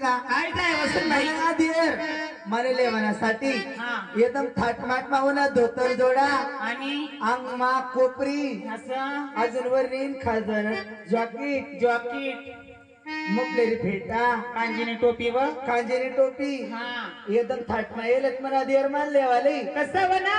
का? काय काय वसंतबाई मला देर मला लेवण्यासाठी हा. एकदम थाटमाट धोतर जोडा. आणि? अंग मा कोपरी. असं? अजून वर रीन खाजन जॉकेट. जॉकेट मुकलेली फेटा. कांजिनी टोपी व? कांजेरी टोपी. हा. एकदम थाटमा येलत मला देर मान लेवाली. कसं बना?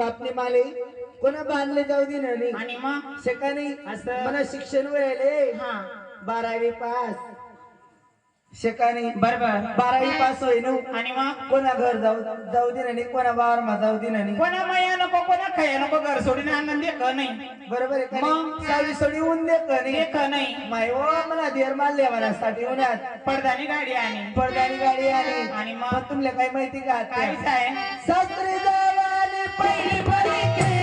बापने माले? कोणा बांधले जाऊ दे ना नी. आणि मग? शिकानी असं. मला शिक्षण वळले हा. बारावी पास. शिकानी बरोबर. बारावी पास होईन. आणि मग? कोणा घर जाऊ जाऊ दे नाही कोणा बार मा जाऊ दे नाही कोणा माया नको कोणा खया नको घर सोडून आनंद देख नाही? बरोबर आहे का मग? नाही? सावी सोडी ऊन दे का नाही? देख नाही? माय ओ मला देर मारले मला साठी उन्हात. पडदानी गाडी आणि पडदारी गाडी आली. आणि मग? पण तुमले काय माहिती का आहे. सासरी जावाने பயிர் பறிக்க